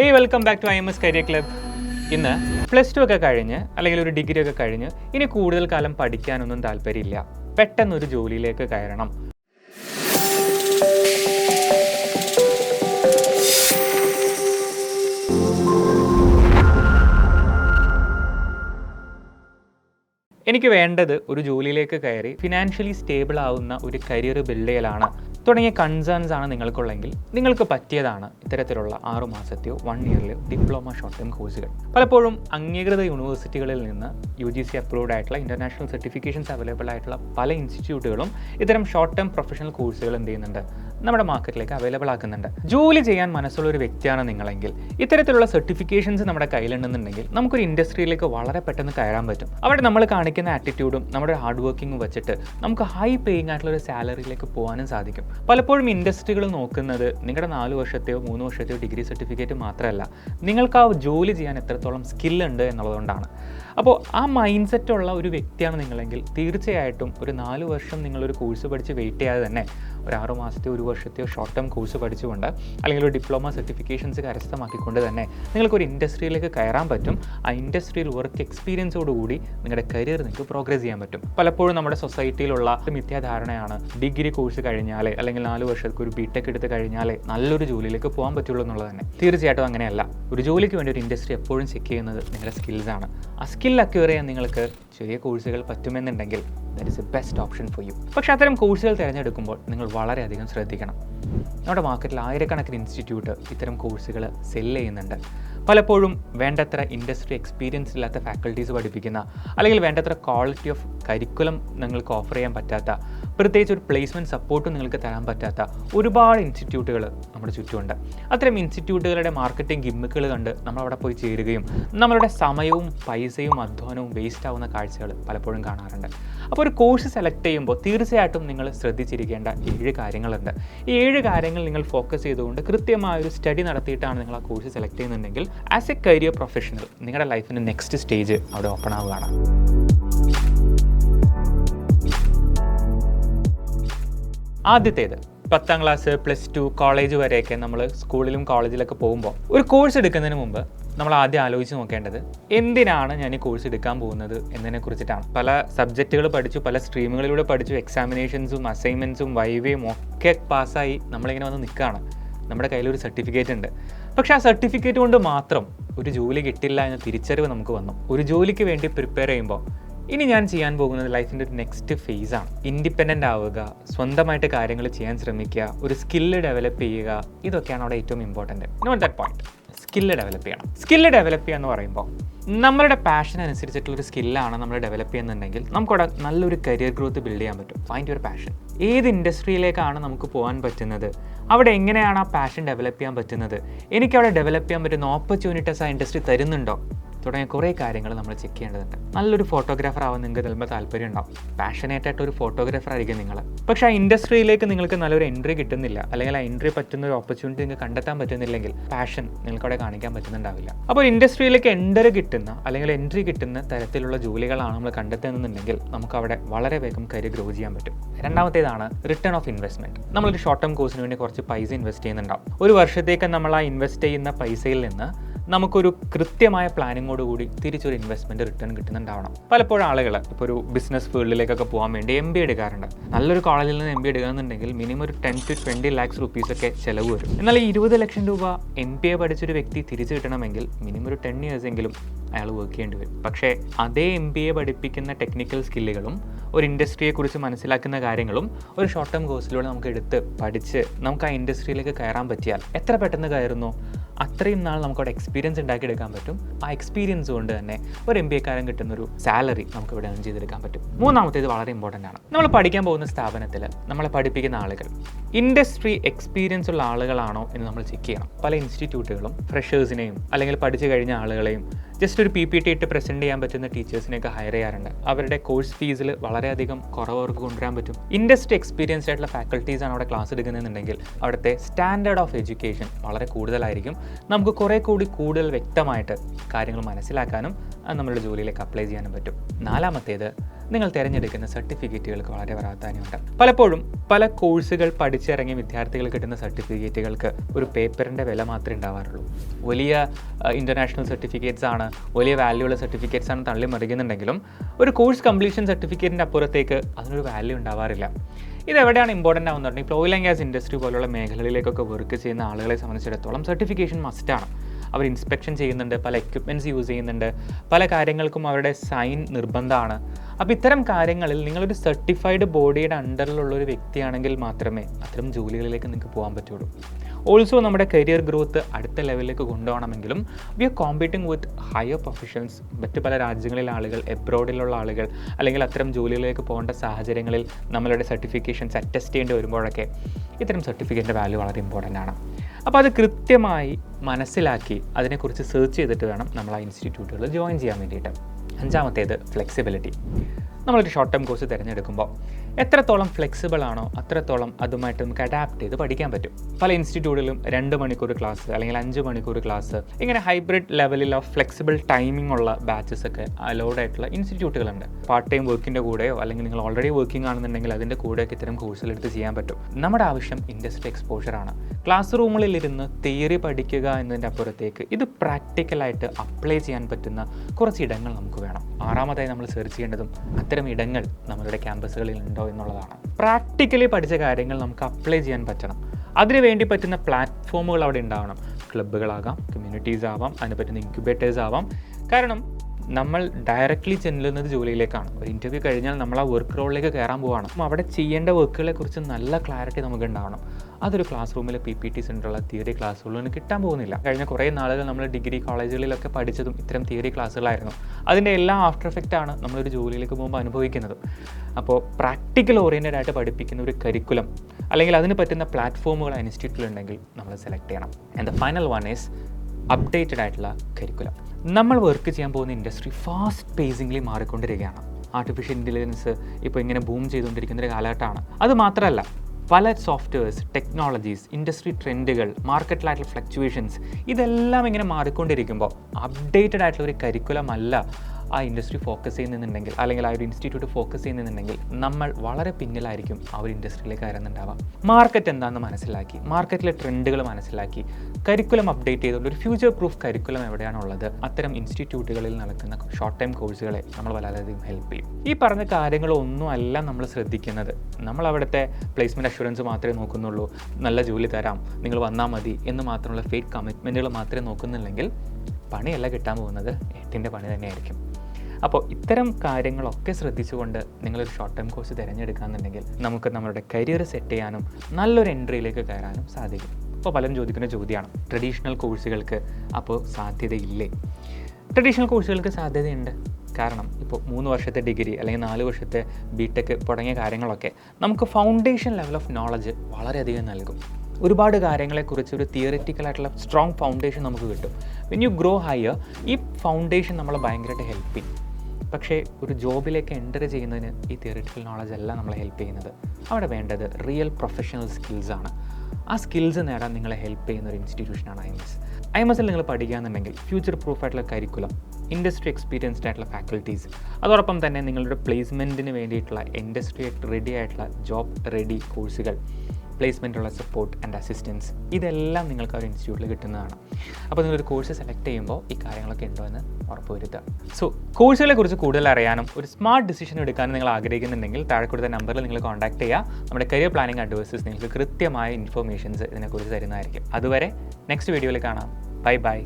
Hey welcome back to I M S career club ഇന്ന് plus two ഒക്കെ കഴിഞ്ഞ് അല്ലെങ്കിൽ ഒരു ഡിഗ്രി ഒക്കെ കഴിഞ്ഞ് ഇനി കൂടുതൽ കാലം പഠിക്കാനൊന്നും താല്പര്യമില്ല. പെട്ടെന്നൊരു ജോലിയിലേക്ക് കയറണം. എനിക്ക് വേണ്ടത് ഒരു ജോലിയിലേക്ക് കയറി ഫിനാൻഷ്യലി സ്റ്റേബിൾ ആവുന്ന ഒരു കരിയർ ബിൽഡ് ചെയ്യലാണ്. തുടങ്ങിയ കൺസേൺസ് ആണ് നിങ്ങൾക്കുള്ളെങ്കിൽ നിങ്ങൾക്ക് പറ്റിയതാണ് ഇത്തരത്തിലുള്ള ആറു മാസത്തെയോ വൺ ഇയറിലെയോ ഡിപ്ലോമ ഷോർട്ട് ടേം കോഴ്സുകൾ പലപ്പോഴും അംഗീകൃത യൂണിവേഴ്സിറ്റികളിൽ നിന്ന് യു ജി സി അപ്രൂവ്ഡ് ആയിട്ടുള്ള ഇന്റർനാഷണൽ സർട്ടിഫിക്കേഷൻസ് അവൈലബിൾ ആയിട്ടുള്ള പല ഇൻസ്റ്റിറ്റ്യൂട്ടുകളും ഇത്തരം ഷോർട്ട് ടേം പ്രൊഫഷണൽ കോഴ്സുകൾ എന്ത് ചെയ്യുന്നുണ്ട്? നമ്മുടെ മാർക്കറ്റിലേക്ക് അവൈലബിൾ ആക്കുന്നുണ്ട്. ജോലി ചെയ്യാൻ മനസ്സുള്ള ഒരു വ്യക്തിയാണ് നിങ്ങളെങ്കിൽ ഇത്തരത്തിലുള്ള സർട്ടിഫിക്കേഷൻസ് നമ്മുടെ കയ്യിലുണ്ടെന്നുണ്ടെങ്കിൽ നമുക്കൊരു ഇൻഡസ്ട്രിയിലേക്ക് വളരെ പെട്ടെന്ന് കയറാൻ പറ്റും. അവിടെ നമ്മൾ കാണിക്കുന്ന ആറ്റിറ്റ്യൂഡും നമ്മുടെ ഹാർഡ് വർക്കിംഗും വെച്ചിട്ട് നമുക്ക് ഹൈ പേയിങ് ആയിട്ടുള്ള ഒരു സാലറിയിലേക്ക് പോകാനും സാധിക്കും. പലപ്പോഴും ഇൻഡസ്ട്രികൾ നോക്കുന്നത് നിങ്ങളുടെ നാല് വർഷത്തെയോ മൂന്ന് വർഷത്തെയോ ഡിഗ്രി സർട്ടിഫിക്കറ്റ് മാത്രമല്ല നിങ്ങൾക്ക് ആ ജോലി ചെയ്യാൻ എത്രത്തോളം സ്കില്ലുണ്ട് എന്നുള്ളതുകൊണ്ടാണ്. അപ്പോൾ ആ മൈൻഡ് സെറ്റുള്ള ഒരു വ്യക്തിയാണ് നിങ്ങളെങ്കിൽ തീർച്ചയായിട്ടും ഒരു നാല് വർഷം നിങ്ങളൊരു കോഴ്സ് പഠിച്ച് വെയിറ്റ് ചെയ്യാതെ തന്നെ ഒരു ആറു മാസത്തെയോ ഒരു വർഷത്തെയോ ഷോർട്ട് ടേം കോഴ്സ് പഠിച്ചുകൊണ്ട് അല്ലെങ്കിൽ ഒരു ഡിപ്ലോമ സർട്ടിഫിക്കേഷൻസ് കരസ്ഥമാക്കിക്കൊണ്ട് തന്നെ നിങ്ങൾക്കൊരു ഇൻഡസ്ട്രിയിലേക്ക് കയറാൻ പറ്റും. ആ ഇൻഡസ്ട്രിയിൽ വർക്ക് എക്സ്പീരിയൻസോടുകൂടി നിങ്ങളുടെ കരിയർ നിങ്ങൾക്ക് പ്രോഗ്രസ് ചെയ്യാൻ പറ്റും. പലപ്പോഴും നമ്മുടെ സൊസൈറ്റിയിലുള്ള മിഥ്യാധാരണയാണ് ഡിഗ്രി കോഴ്സ് കഴിഞ്ഞാൽ അല്ലെങ്കിൽ നാല് വർഷത്തേക്ക് ഒരു ബിടെക് എടുത്ത് കഴിഞ്ഞാൽ നല്ലൊരു ജോലിയിലേക്ക് പോകാൻ പറ്റുള്ളൂ എന്നുള്ളത് തന്നെ. തീർച്ചയായിട്ടും അങ്ങനെയല്ല. ഒരു ജോലിക്ക് വേണ്ടി ഒരു ഇൻഡസ്ട്രി എപ്പോഴും ചെക്ക് ചെയ്യുന്നത് നിങ്ങളുടെ സ്കിൽസാണ് ആ സ്കിൽ അക്യൂർ ചെയ്യാൻ നിങ്ങൾക്ക് ചെറിയ കോഴ്സുകൾ പറ്റുമെന്നുണ്ടെങ്കിൽ that is a best option for you പക്ഷേ അത്തരം കോഴ്സുകൾ തിരഞ്ഞെടുക്കുമ്പോൾ നിങ്ങൾ വളരെയധികം ശ്രദ്ധിക്കണം. നമ്മുടെ മാർക്കറ്റിൽ ആയിരക്കണക്കിന് ഇൻസ്റ്റിറ്റ്യൂട്ട് ഇത്തരം കോഴ്സുകൾ സെല്ല് ചെയ്യുന്നുണ്ട്. പലപ്പോഴും വേണ്ടത്ര ഇൻഡസ്ട്രി എക്സ്പീരിയൻസ് ഇല്ലാത്ത ഫാക്കൽറ്റീസ് പഠിപ്പിക്കുന്ന അല്ലെങ്കിൽ വേണ്ടത്ര ക്വാളിറ്റി ഓഫ് കരിക്കുലം നിങ്ങൾക്ക് ഓഫർ ചെയ്യാൻ പറ്റാത്ത പ്രത്യേകിച്ച് ഒരു പ്ലേസ്മെന്റ് സപ്പോർട്ടും നിങ്ങൾക്ക് തരാൻ പറ്റാത്ത ഒരുപാട് ഇൻസ്റ്റിറ്റ്യൂട്ടുകൾ നമ്മുടെ ചുറ്റുമുണ്ട്. അത്തരം ഇൻസ്റ്റിറ്റ്യൂട്ടുകളുടെ മാർക്കറ്റിംഗ് ഗിമ്മിക്കുകൾ കണ്ട് നമ്മൾ അവിടെ പോയി ചേരുകയും നമ്മളുടെ സമയവും പൈസയും അധ്വാനവും വേസ്റ്റ് ആവുന്ന കാഴ്ചകൾ പലപ്പോഴും കാണാറുണ്ട്. അപ്പോൾ ഒരു കോഴ്സ് സെലക്ട് ചെയ്യുമ്പോൾ തീർച്ചയായിട്ടും നിങ്ങൾ ശ്രദ്ധിച്ചിരിക്കേണ്ട ഏഴ് കാര്യങ്ങളുണ്ട്. ഈ ഏഴ് കാര്യങ്ങൾ നിങ്ങൾ ഫോക്കസ് ചെയ്തുകൊണ്ട് കൃത്യമായ ഒരു സ്റ്റഡി നടത്തിയിട്ടാണ് നിങ്ങൾ ആ കോഴ്സ് സെലക്ട് ചെയ്യുന്നുണ്ടെങ്കിൽ ആസ് എ കരിയർ പ്രൊഫഷണൽ നിങ്ങളുടെ ലൈഫിന്റെ നെക്സ്റ്റ് സ്റ്റേജ് അവിടെ ഓപ്പൺ ആവുകയാണ്. ആദ്യത്തേത്. പത്താം ക്ലാസ് പ്ലസ് ടു കോളേജ് വരെയൊക്കെ നമ്മൾ സ്കൂളിലും കോളേജിലൊക്കെ പോകുമ്പോൾ ഒരു കോഴ്സ് എടുക്കുന്നതിന് മുമ്പ് നമ്മൾ ആദ്യം ആലോചിച്ച് നോക്കേണ്ടത് എന്തിനാണ് ഞാൻ ഈ കോഴ്സ് എടുക്കാൻ പോകുന്നത് എന്നതിനെ കുറിച്ചിട്ടാണ്. പല സബ്ജക്റ്റുകൾ പഠിച്ചു പല സ്ട്രീമുകളിലൂടെ പഠിച്ചു എക്സാമിനേഷൻസും അസൈൻമെന്റ്സും വൈവയും ഒക്കെ പാസ്സായി നമ്മളിങ്ങനെ വന്ന് നിൽക്കുകയാണ് നമ്മുടെ കയ്യിൽ ഒരു സർട്ടിഫിക്കറ്റ് ഉണ്ട്. പക്ഷേ ആ സർട്ടിഫിക്കറ്റ് കൊണ്ട് മാത്രം ഒരു ജോലി കിട്ടില്ല എന്ന തിരിച്ചറിവ് നമുക്ക് വന്നു. ഒരു ജോലിക്ക് വേണ്ടി പ്രിപ്പയർ ചെയ്യുമ്പോൾ ഇനി ഞാൻ ചെയ്യാൻ പോകുന്നത് ലൈഫിന്റെ ഒരു നെക്സ്റ്റ് ഫേസ് ആണ്. ഇൻഡിപെൻഡന്റ് ആവുക സ്വന്തമായിട്ട് കാര്യങ്ങൾ ചെയ്യാൻ ശ്രമിക്കുക ഒരു സ്കില്ല് ഡെവലപ്പ് ചെയ്യുക. ഇതൊക്കെയാണ് അവിടെ ഏറ്റവും important note that point skill develop ചെയ്യണം. സ്കില്ല് ഡെവലപ്പ് ചെയ്യുക എന്ന് പറയുമ്പോൾ നമ്മളുടെ പാഷൻ അനുസരിച്ചിട്ടുള്ള ഒരു സ്കില്ലാണ് നമ്മൾ ഡെവലപ്പ് ചെയ്യുന്നുണ്ടെങ്കിൽ നമുക്കവിടെ നല്ലൊരു കരിയർ ഗ്രോത്ത് ബിൽഡ് ചെയ്യാൻ പറ്റും. ഫൈൻഡ് യുവർ പാഷൻ ഏത് ഇൻഡസ്ട്രിയിലേക്കാണ് നമുക്ക് പോകാൻ പറ്റുന്നത്? അവിടെ എങ്ങനെയാണ് ആ പാഷൻ ഡെവലപ്പ് ചെയ്യാൻ പറ്റുന്നത്? എനിക്കവിടെ ഡെവലപ്പ് ചെയ്യാൻ പറ്റുന്ന ഓപ്പർച്യൂണിറ്റീസ് ആ ഇൻഡസ്ട്രി തരുന്നുണ്ടോ? തുടങ്ങിയ കുറേ കാര്യങ്ങൾ നമ്മൾ ചെക്ക് ചെയ്യേണ്ടതുണ്ട്. നല്ലൊരു ഫോട്ടോഗ്രാഫർ ആവാൻ നിങ്ങൾക്ക് ചിലപ്പോൾ താല്പര്യം ഉണ്ടാവും. പാഷനേറ്റ് ആയിട്ട് ഒരു ഫോട്ടോഗ്രാഫർ ആയിരിക്കും നിങ്ങൾ. പക്ഷേ ആ ഇൻഡസ്ട്രിയിലേക്ക് നിങ്ങൾക്ക് നല്ലൊരു എൻട്രി കിട്ടുന്നില്ല. അല്ലെങ്കിൽ ആ എൻട്രി പറ്റുന്ന ഒരു ഓപ്പർച്യൂണിറ്റി നിങ്ങൾക്ക് കണ്ടെത്താൻ പറ്റുന്നില്ലെങ്കിൽ പാഷൻ നിങ്ങൾക്ക് അവിടെ കാണിക്കാൻ പറ്റുന്നുണ്ടാവില്ല. അപ്പോൾ ഇൻഡസ്ട്രിയിലേക്ക് എന്റർ കിട്ടുന്ന അല്ലെങ്കിൽ എൻട്രി കിട്ടുന്ന തരത്തിലുള്ള ജോലികളാണ് നമ്മൾ കണ്ടെത്തുന്നുണ്ടെങ്കിൽ നമുക്ക് അവിടെ വളരെ വേഗം കരിയർ ഗ്രോ ചെയ്യാൻ പറ്റും. രണ്ടാമത്തേതാണ് റിട്ടേൺ ഓഫ് ഇൻവെസ്റ്റ്മെന്റ് നമ്മളൊരു ഷോർട്ട് ടേം കോഴ്സിന് വേണ്ടി കുറച്ച് പൈസ ഇൻവെസ്റ്റ് ചെയ്യുന്നുണ്ടാവും. ഒരു വർഷത്തേക്ക് നമ്മൾ ആ ഇൻവെസ്റ്റ് ചെയ്യുന്ന പൈസയിൽ നിന്ന് നമുക്കൊരു കൃത്യമായ പ്ലാനിങ്ങോട് കൂടി തിരിച്ചൊരു ഇൻവെസ്റ്റ്മെന്റ് റിട്ടേൺ കിട്ടുന്നുണ്ടാവണം. പലപ്പോഴും ആളുകൾ ഇപ്പോൾ ഒരു ബിസിനസ് ഫീൽഡിലേക്കൊക്കെ പോകാൻ വേണ്ടി എം ബി എടുക്കാറുണ്ട്. നല്ലൊരു കോളേജിൽ നിന്ന് എം ബി എടുക്കുകയെന്നുണ്ടെങ്കിൽ മിനിമം ഒരു ten to twenty lakhs rupees ഒക്കെ ചിലവ് വരും. എന്നാൽ ഈ ഇരുപത് ലക്ഷം രൂപ എം ബി എ പഠിച്ചൊരു വ്യക്തി തിരിച്ചു കിട്ടണമെങ്കിൽ മിനിമം ഒരു ടെൻ ഇയേഴ്സ് എങ്കിലും അയാൾ വർക്ക് ചെയ്യേണ്ടി വരും. പക്ഷേ അതേ എം ബി എ പഠിപ്പിക്കുന്ന ടെക്നിക്കൽ സ്കില്ലുകളും ഒരു ഇൻഡസ്ട്രിയെക്കുറിച്ച് മനസ്സിലാക്കുന്ന കാര്യങ്ങളും ഒരു ഷോർട്ട് ടേം കോഴ്സിലൂടെ നമുക്ക് എടുത്ത് പഠിച്ച് നമുക്ക് ആ ഇൻഡസ്ട്രിയിലേക്ക് കയറാൻ പറ്റിയാൽ എത്ര പെട്ടെന്ന് കയറുന്നു? അത്രയും നാൾ നമുക്ക് അവിടെ എക്സ്പീരിയൻസ് ഉണ്ടാക്കിയെടുക്കാൻ പറ്റും. ആ എക്സ്പീരിയൻസ് കൊണ്ട് തന്നെ ഒരു എം ബി എക്കാരൻ കിട്ടുന്ന ഒരു സാലറി നമുക്ക് ഇവിടെ ഏൺ ചെയ്തെടുക്കാൻ പറ്റും. മൂന്നാമത്തേത് വളരെ ഇമ്പോർട്ടന്റ് ആണ്. നമ്മൾ പഠിക്കാൻ പോകുന്ന സ്ഥാപനത്തിൽ നമ്മളെ പഠിപ്പിക്കുന്ന ആളുകൾ. ഇൻഡസ്ട്രി എക്സ്പീരിയൻസ് ഉള്ള ആളുകളാണോ എന്ന് നമ്മൾ ചെക്ക് ചെയ്യണം. പല ഇൻസ്റ്റിറ്റ്യൂട്ടുകളും ഫ്രഷേഴ്സിനെയും അല്ലെങ്കിൽ പഠിച്ചു കഴിഞ്ഞ ആളുകളെയും ജസ്റ്റ് ഒരു പി പി ടി ഇട്ട് പ്രസന്റ് ചെയ്യാൻ പറ്റുന്ന ടീച്ചേഴ്സിനെയൊക്കെ ഹയർ ചെയ്യാറുണ്ട്. അവരുടെ കോഴ്സ് ഫീസിൽ വളരെയധികം കുറവ് അവർക്ക് കൊണ്ടുവരാൻ പറ്റും. ഇൻഡസ്ട്രി എക്സ്പീരിയൻസ് ആയിട്ടുള്ള ആണ് അവിടെ ക്ലാസ് എടുക്കുന്നതെന്നുണ്ടെങ്കിൽ അവിടുത്തെ സ്റ്റാൻഡേർഡ് ഓഫ് എഡ്യൂക്കേഷൻ വളരെ കൂടുതലായിരിക്കും. നമുക്ക് കുറേ കൂടി കൂടുതൽ വ്യക്തമായിട്ട് കാര്യങ്ങൾ മനസ്സിലാക്കാനും നമ്മളുടെ ജോലിയിലേക്ക് അപ്ലൈ ചെയ്യാനും പറ്റും. നാലാമത്തേത് നിങ്ങൾ തിരഞ്ഞെടുക്കുന്ന സർട്ടിഫിക്കറ്റുകൾക്ക് വളരെ പ്രാധാന്യമുണ്ട്. പലപ്പോഴും പല കോഴ്സുകൾ പഠിച്ചിറങ്ങിയ വിദ്യാർത്ഥികൾ കിട്ടുന്ന സർട്ടിഫിക്കറ്റുകൾക്ക് ഒരു പേപ്പറിന്റെ വില മാത്രമേ ഉണ്ടാവാറുള്ളൂ. വലിയ ഇന്റർനാഷണൽ സർട്ടിഫിക്കറ്റ്സ് ആണ് വലിയ വാല്യൂ ഉള്ള സർട്ടിഫിക്കറ്റ്സ് ആണ് തള്ളി ഒരു കോഴ്സ് കംപ്ലീഷൻ സർട്ടിഫിക്കറ്റിന്റെ അപ്പുറത്തേക്ക് അതിനൊരു വാല്യൂ ഉണ്ടാവാറില്ല. ഇതെവിടെയാണ് ഇമ്പോർട്ടന്റ് ആവുന്നത് ഇപ്പോൾ ഓയിൽ ആൻഡ് ഗ്യാസ് ഇൻഡസ്ട്രി പോലുള്ള മേഖലകളിലേക്കൊക്കെ വർക്ക് ചെയ്യുന്ന ആളുകളെ സംബന്ധിച്ചിടത്തോളം സർട്ടിഫിക്കേഷൻ മസ്റ്റാണ് അവർ ഇൻസ്പെക്ഷൻ ചെയ്യുന്നുണ്ട് പല എക്യുപ്മെന്റ്സ് യൂസ് ചെയ്യുന്നുണ്ട് പല കാര്യങ്ങൾക്കും അവരുടെ സൈൻ നിർബന്ധമാണ്. അപ്പോൾ ഇത്തരം കാര്യങ്ങളിൽ നിങ്ങളൊരു സർട്ടിഫൈഡ് ബോഡിയുടെ അണ്ടറിലുള്ള ഒരു വ്യക്തിയാണെങ്കിൽ മാത്രമേ അത്തരം ജോലികളിലേക്ക് നിങ്ങൾക്ക് പോകാൻ പറ്റുള്ളൂ. ഓൾസോ നമ്മുടെ കരിയർ ഗ്രോത്ത് അടുത്ത ലെവലിലേക്ക് കൊണ്ടുപോകണമെങ്കിലും we are competing with higher professions മറ്റ് പല രാജ്യങ്ങളിലെ ആളുകൾ എബ്രോഡിലുള്ള ആളുകൾ അല്ലെങ്കിൽ അത്തരം ജോലികളിലേക്ക് പോകേണ്ട സാഹചര്യങ്ങളിൽ നമ്മളുടെ സർട്ടിഫിക്കേഷൻസ് അറ്റസ്റ്റ് ചെയ്യേണ്ടി വരുമ്പോഴൊക്കെ ഇത്തരം സർട്ടിഫിക്കറ്റിന്റെ വാല്യൂ വളരെ ഇമ്പോർട്ടന്റ് ആണ്. അപ്പോൾ അത് കൃത്യമായി മനസ്സിലാക്കി അതിനെക്കുറിച്ച് സെർച്ച് ചെയ്തിട്ട് വേണം നമ്മൾ ആ ഇൻസ്റ്റിറ്റ്യൂട്ടുകൾ ജോയിൻ ചെയ്യാൻ വേണ്ടിയിട്ട്. അഞ്ചാമത്തേത് ഫ്ലെക്സിബിലിറ്റി നമ്മളൊരു ഷോർട്ട് ടേം കോഴ്സ് തിരഞ്ഞെടുക്കുമ്പോൾ എത്രത്തോളം ഫ്ലെക്സിബിൾ ആണോ അത്രത്തോളം അതുമായിട്ട് നമുക്ക് അഡാപ്റ്റ് ചെയ്ത് പഠിക്കാൻ പറ്റും. പല ഇൻസ്റ്റിറ്റ്യൂട്ടിലും രണ്ട് മണിക്കൂർ ക്ലാസ് അല്ലെങ്കിൽ അഞ്ച് മണിക്കൂർ ക്ലാസ് ഇങ്ങനെ ഹൈബ്രിഡ് ലെവലിൽ ഓഫ് ഫ്ലെക്സിബിൾ ടൈമിംഗ് ഉള്ള ബാച്ചസ് ഒക്കെ അലോഡ് ആയിട്ടുള്ള ഇൻസ്റ്റിറ്റ്യൂട്ടുകളുണ്ട് പാർട്ട് ടൈം വർക്കിന്റെ കൂടെയോ അല്ലെങ്കിൽ നിങ്ങൾ ഓൾറെഡി വർക്കിംഗ് ആണെന്നുണ്ടെങ്കിൽ അതിന്റെ കൂടെയൊക്കെ ഇത്തരം കോഴ്സുകളെടുത്ത് ചെയ്യാൻ പറ്റും. നമ്മുടെ ആവശ്യം ഇൻഡസ്ട്രി എക്സ്പോഷർ ആണ്. ക്ലാസ് റൂമുകളിലിരുന്ന് തിയറി പഠിക്കുക എന്നതിന്റെ അപ്പുറത്തേക്ക് ഇത് പ്രാക്ടിക്കലായിട്ട് അപ്ലൈ ചെയ്യാൻ പറ്റുന്ന കുറച്ച് ഇടങ്ങൾ നമുക്ക് വേണം. ആറാമതായി നമ്മൾ സെർച്ച് ചെയ്യേണ്ടതും അത്തരം ഇടങ്ങൾ നമ്മളുടെ ക്യാമ്പസുകളിൽ ഉണ്ടോ എന്നുള്ളതാണ്. പ്രാക്ടിക്കലി പഠിച്ച കാര്യങ്ങൾ നമുക്ക് അപ്ലൈ ചെയ്യാൻ പറ്റണം. അതിനുവേണ്ടി പറ്റുന്ന പ്ലാറ്റ്ഫോമുകൾ അവിടെ ഉണ്ടാവണം. ക്ലബ്ബുകളാകാം കമ്മ്യൂണിറ്റീസ് ആവാം അതിന് പറ്റുന്ന ഇൻക്യുബേറ്റേഴ്സ് ആവാം. കാരണം നമ്മൾ ഡയറക്റ്റ്ലി ചെല്ലുന്നത് ജോലിയിലേക്കാണ്. ഒരു ഇന്റർവ്യൂ കഴിഞ്ഞാൽ നമ്മൾ ആ വർക്ക് റോളിലേക്ക് കയറാൻ പോവാണ്. അപ്പം അവിടെ ചെയ്യേണ്ട വർക്കുകളെ കുറിച്ച് നല്ല ക്ലാരിറ്റി നമുക്ക് ഉണ്ടാവണം. അതൊരു ക്ലാസ് റൂമിൽ പി പി ടി സെന്ററുള്ള തിയറി ക്ലാസ്സുകളൊന്നും കിട്ടാൻ പോകുന്നില്ല. കഴിഞ്ഞ കുറേ നാളുകൾ നമ്മൾ ഡിഗ്രി കോളേജുകളിലൊക്കെ പഠിച്ചതും ഇത്തരം തിയറി ക്ലാസ്സുകളായിരുന്നു അതിന്റെ എല്ലാ ആഫ്റ്റർ എഫക്റ്റാണ് നമ്മളൊരു ജോലിയിലേക്ക് പോകുമ്പോൾ അനുഭവിക്കുന്നത്. അപ്പോൾ പ്രാക്ടിക്കൽ ഓറിയന്റഡ് ആയിട്ട് പഠിപ്പിക്കുന്ന ഒരു കരിക്കുലം അല്ലെങ്കിൽ അതിന് പറ്റുന്ന പ്ലാറ്റ്ഫോമുകൾ ഇൻസ്റ്റിറ്റ്യൂട്ടിലുണ്ടെങ്കിൽ നമ്മൾ സെലക്ട് ചെയ്യണം. And the final one is updated ആയിട്ടുള്ള കരിക്കുലം നമ്മൾ വർക്ക് ചെയ്യാൻ പോകുന്ന ഇൻഡസ്ട്രി ഫാസ്റ്റ് പേസിംഗ്ലി മാറിക്കൊണ്ടിരിക്കുകയാണ്. ആർട്ടിഫിഷ്യൽ ഇന്റലിജൻസ് ഇപ്പോൾ ഇങ്ങനെ ബൂം ചെയ്തുകൊണ്ടിരിക്കുന്ന ഒരു കാലഘട്ടമാണ്. അത് മാത്രമല്ല പല സോഫ്റ്റ്വെയർസ് ടെക്നോളജീസ് ഇൻഡസ്ട്രി ട്രെൻഡുകൾ മാർക്കറ്റിലായിട്ടുള്ള ഫ്ലക്ച്വേഷൻസ് ഇതെല്ലാം ഇങ്ങനെ മാറിക്കൊണ്ടിരിക്കുമ്പോൾ അപ്ഡേറ്റഡ് ആയിട്ടുള്ള ഒരു കരിക്കുലം അല്ല ആ ഇൻഡസ്ട്രി ഫോക്കസ് ചെയ്യുന്നുണ്ടെങ്കിൽ അല്ലെങ്കിൽ ആ ഒരു ഇൻസ്റ്റിറ്റ്യൂട്ട് ഫോക്കസ് ചെയ്യുന്നുണ്ടെങ്കിൽ നമ്മൾ വളരെ പിന്നിലായിരിക്കും ആ ഒരു ഇൻഡസ്ട്രിയിലേക്ക് കയറുന്നുണ്ടാവാം മാർക്കറ്റ് എന്താണെന്ന് മനസ്സിലാക്കി. മാർക്കറ്റിലെ ട്രെൻഡുകൾ മനസ്സിലാക്കി. കരിക്കുലം അപ്ഡേറ്റ് ചെയ്തുകൊണ്ട് ഒരു ഫ്യൂച്ചർ പ്രൂഫ് കരിക്കുലം എവിടെയാണുള്ളത് അത്തരം ഇൻസ്റ്റിറ്റ്യൂട്ടുകളിൽ നടക്കുന്ന ഷോർട്ട് ടൈം കോഴ്സുകളെ നമ്മൾ വളരെയധികം ഹെൽപ്പ് ചെയ്യും. ഈ പറഞ്ഞ കാര്യങ്ങളൊന്നും അല്ല നമ്മൾ ശ്രദ്ധിക്കുന്നത്. നമ്മൾ അവിടുത്തെ പ്ലേസ്മെന്റ് അഷുറൻസ് മാത്രമേ നോക്കുന്നുള്ളൂ. നല്ല ജോലി തരാം നിങ്ങൾ വന്നാൽ മതി എന്ന് മാത്രമുള്ള ഫേക്ക് കമ്മിറ്റ്മെന്റുകൾ മാത്രമേ നോക്കുന്നില്ലെങ്കിൽ പണിയല്ല കിട്ടാൻ പോകുന്നത്. എട്ടിന്റെ പണി തന്നെയായിരിക്കും. അപ്പോൾ ഇത്തരം കാര്യങ്ങളൊക്കെ ശ്രദ്ധിച്ചുകൊണ്ട് നിങ്ങളൊരു ഷോർട്ട് ടേം കോഴ്സ് തിരഞ്ഞെടുക്കുകയെന്നുണ്ടെങ്കിൽ നമുക്ക് നമ്മുടെ കരിയർ സെറ്റ് ചെയ്യാനും നല്ലൊരു എൻട്രിയിലേക്ക് കയറാനും സാധിക്കും. അപ്പോൾ പലരും ചോദിക്കുന്ന ചോദ്യമാണ് ട്രഡീഷണൽ കോഴ്സുകൾക്ക് അപ്പോൾ സാധ്യതയില്ലേ? ട്രഡീഷണൽ കോഴ്സുകൾക്ക് സാധ്യതയുണ്ട്. കാരണം ഇപ്പോൾ മൂന്ന് വർഷത്തെ ഡിഗ്രി അല്ലെങ്കിൽ നാല് വർഷത്തെ ബി ടെക് തുടങ്ങിയ കാര്യങ്ങളൊക്കെ നമുക്ക് ഫൗണ്ടേഷൻ ലെവൽ ഓഫ് നോളജ് വളരെയധികം നൽകും. ഒരുപാട് കാര്യങ്ങളെക്കുറിച്ച് ഒരു തിയറിറ്റിക്കൽ ആയിട്ടുള്ള സ്ട്രോങ് ഫൗണ്ടേഷൻ നമുക്ക് കിട്ടും. വെൻ യു ഗ്രോ ഹയർ ഈ ഫൗണ്ടേഷൻ നമ്മളെ ഭയങ്കരമായിട്ട് ഹെൽപ്പ് ചെയ്യും. പക്ഷേ ഒരു ജോബിലേക്ക് എന്റർ ചെയ്യുന്നതിന് ഈ തിയറിറ്റിക്കൽ നോളജ് അല്ല നമ്മളെ ഹെൽപ്പ് ചെയ്യുന്നത്. അവിടെ വേണ്ടത് റിയൽ പ്രൊഫഷണൽ സ്കിൽസ് ആണ്. ആ സ്കിൽസ് നേടാൻ നിങ്ങളെ ഹെൽപ്പ് ചെയ്യുന്ന ഒരു ഇൻസ്റ്റിറ്റ്യൂഷനാണ് I M S I M എസിൽ നിങ്ങൾ പഠിക്കുകയാണെന്നുണ്ടെങ്കിൽ ഫ്യൂച്ചർ പ്രൂഫ് ആയിട്ടുള്ള കരിക്കുലം ഇൻഡസ്ട്രി എക്സ്പീരിയൻസ്ഡ് ആയിട്ടുള്ള ഫാക്കൽറ്റീസ് അതോടൊപ്പം തന്നെ നിങ്ങളുടെ പ്ലേസ്മെന്റിന് വേണ്ടിയിട്ടുള്ള ഇൻഡസ്ട്രി റെഡി ആയിട്ടുള്ള ജോബ് റെഡി കോഴ്സുകൾ പ്ലേസ്മെന്റുള്ള സപ്പോർട്ട് ആൻഡ് അസിസ്റ്റൻസ് ഇതെല്ലാം നിങ്ങൾക്ക് ആ ഒരു ഇൻസ്റ്റിറ്റ്യൂട്ടിൽ കിട്ടുന്നതാണ്. അപ്പോൾ നിങ്ങളൊരു കോഴ്സ് സെലക്ട് ചെയ്യുമ്പോൾ ഈ കാര്യങ്ങളൊക്കെ ഉണ്ടോ എന്ന് ഉറപ്പുവരുത്തുക സോ കോഴ്സുകളെ കുറിച്ച് കൂടുതൽ അറിയാനും ഒരു സ്മാർട്ട് ഡിസിഷൻ എടുക്കാനും നിങ്ങൾ ആഗ്രഹിക്കുന്നുണ്ടെങ്കിൽ താഴെ കൊടുത്ത നമ്പറിൽ നിങ്ങൾ കോൺടാക്ട് ചെയ്യുക. നമ്മുടെ കരിയർ പ്ലാനിംഗ് അഡ്വൈസസ് നിങ്ങൾക്ക് കൃത്യമായ ഇൻഫർമേഷൻസ് ഇതിനെക്കുറിച്ച് തരുന്നതായിരിക്കും. അതുവരെ നെക്സ്റ്റ് വീഡിയോയിൽ കാണാം. Bye bye